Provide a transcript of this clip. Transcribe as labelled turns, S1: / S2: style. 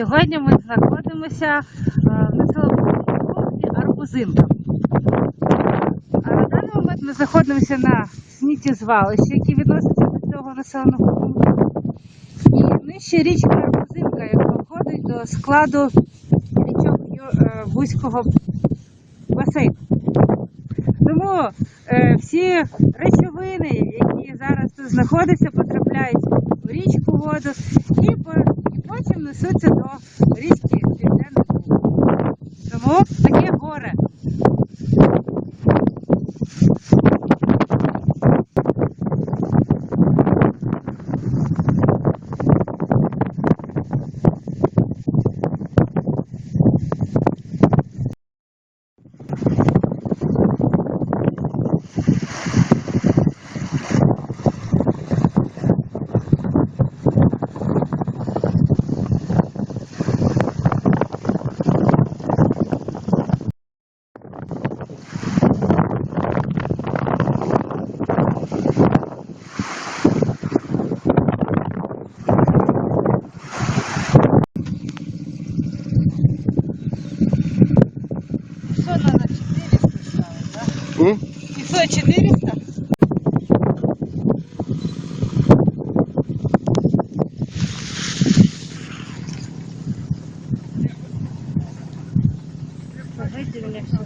S1: Сьогодні ми знаходимося е, в пункті Арбузинка. А на даний момент ми знаходимося на сміттєзвалищі, які відносяться до цього населеного пункту. І нижче річка Арбузинка, яка входить до складу річок Ю- е, басейну. Тому е, всі речовини, які зараз тут знаходяться, потрапляють в річку воду і, віднесуться до річки Південне. Тому таке горе. Пятьсот четыреста? Покажите мне, что